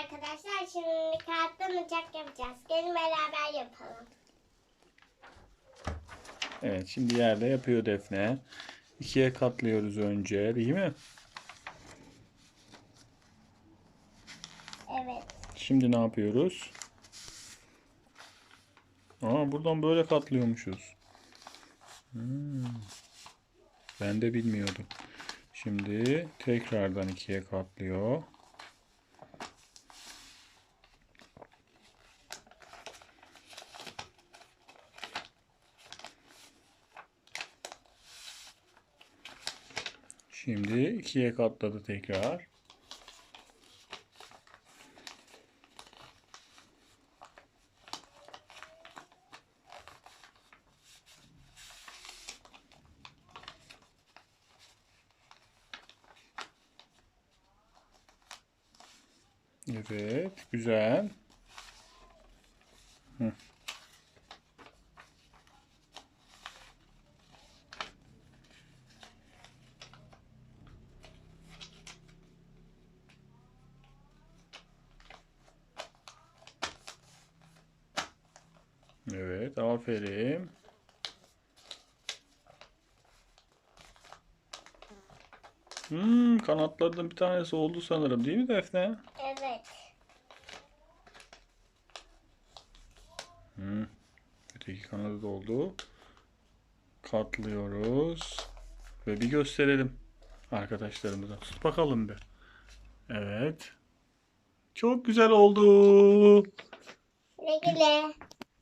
Arkadaşlar şimdi kağıttan uçak yapacağız. Gelin beraber yapalım. Evet şimdi yerde yapıyor Defne. İkiye katlıyoruz önce değil mi? Evet. Şimdi ne yapıyoruz? Aa buradan böyle katlıyormuşuz. Hmm. Ben de bilmiyordum. Şimdi tekrardan ikiye katlıyor. Şimdi ikiye katladı tekrar. Evet, güzel. Hı. Evet, aferin. Hmm, kanatlardan bir tanesi oldu sanırım değil mi Defne? Evet. Hmm. Öteki kanadı da oldu. Katlıyoruz. Ve bir gösterelim arkadaşlarımıza. Tut bakalım bir. Evet. Çok güzel oldu. Güle güle.